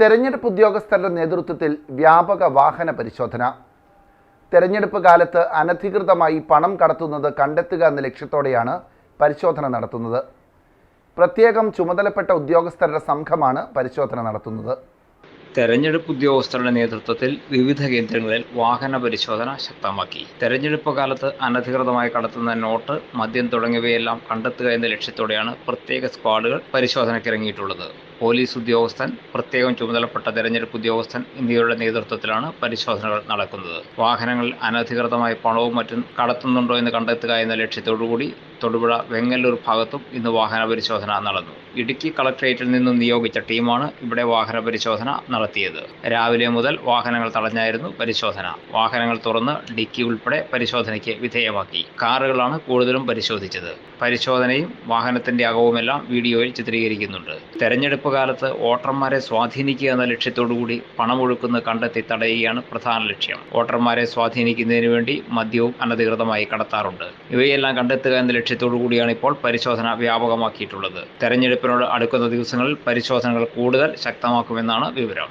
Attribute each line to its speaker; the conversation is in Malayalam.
Speaker 1: തെരഞ്ഞെടുപ്പ് ഉദ്യോഗസ്ഥരുടെ നേതൃത്വത്തിൽ വ്യാപക വാഹന പരിശോധന. തെരഞ്ഞെടുപ്പ് കാലത്ത് അനധികൃതമായി പണം കടത്തുന്നത് കണ്ടെത്തുക എന്ന ലക്ഷ്യത്തോടെയാണ് പരിശോധന നടത്തുന്നത്. പ്രത്യേകം ചുമതലപ്പെട്ട ഉദ്യോഗസ്ഥരുടെ സംഘമാണ് പരിശോധന നടത്തുന്നത്.
Speaker 2: തെരഞ്ഞെടുപ്പ് ഉദ്യോഗസ്ഥരുടെ നേതൃത്വത്തിൽ വിവിധ കേന്ദ്രങ്ങളിൽ വാഹന പരിശോധന ശക്തമാക്കി. തെരഞ്ഞെടുപ്പ് കാലത്ത് അനധികൃതമായി കടത്തുന്ന നോട്ട് മദ്യം തുടങ്ങിയവയെല്ലാം കണ്ടെത്തുക എന്ന ലക്ഷ്യത്തോടെയാണ് പ്രത്യേക സ്ക്വാഡുകൾ പരിശോധനയ്ക്കിറങ്ങിയിട്ടുള്ളത്. പോലീസ് ഉദ്യോഗസ്ഥൻ പ്രത്യേകം ചുമതലപ്പെട്ട തെരഞ്ഞെടുപ്പ് ഉദ്യോഗസ്ഥൻ എന്നിവരുടെ നേതൃത്വത്തിലാണ് പരിശോധനകൾ നടക്കുന്നത്. വാഹനങ്ങളിൽ അനധികൃതമായി പണവും മറ്റും കടത്തുന്നുണ്ടോ എന്ന് കണ്ടെത്തുക എന്ന ലക്ഷ്യത്തോടുകൂടി തൊടുപുഴ വെങ്ങല്ലൂർ ഭാഗത്തും ഇന്ന് വാഹന പരിശോധന നടന്നു. ഇടുക്കി കളക്ട്രേറ്റിൽ നിന്നും നിയോഗിച്ച ടീമാണ് ഇവിടെ വാഹന പരിശോധന നടത്തിയത്. രാവിലെ മുതൽ വാഹനങ്ങൾ തടഞ്ഞായിരുന്നു പരിശോധന. വാഹനങ്ങൾ തുറന്ന് ഡിക്കി ഉൾപ്പെടെ പരിശോധനയ്ക്ക് വിധേയമാക്കി. കാറുകളാണ് കൂടുതലും പരിശോധിച്ചത്. പരിശോധനയും വാഹനത്തിന്റെ അകവുമെല്ലാം വീഡിയോയിൽ ചിത്രീകരിക്കുന്നുണ്ട്. തെരഞ്ഞെടുപ്പ് കാലത്ത് വോട്ടർമാരെ സ്വാധീനിക്കുക എന്ന ലക്ഷ്യത്തോടുകൂടി പണമൊഴുക്കുന്നത് കണ്ടെത്തി തടയുകയാണ് പ്രധാന ലക്ഷ്യം. വോട്ടർമാരെ സ്വാധീനിക്കുന്നതിന് വേണ്ടി മദ്യവും അനധികൃതമായി കടത്താറുണ്ട്. ഇവയെല്ലാം കണ്ടെത്തുക എന്ന ലക്ഷ്യത്തോടു കൂടിയാണ് ഇപ്പോൾ പരിശോധന വ്യാപകമാക്കിയിട്ടുള്ളത്. തെരഞ്ഞെടുപ്പിനോട് അടുക്കുന്ന ദിവസങ്ങളിൽ പരിശോധനകൾ കൂടുതൽ ശക്തമാക്കുമെന്നാണ് വിവരം.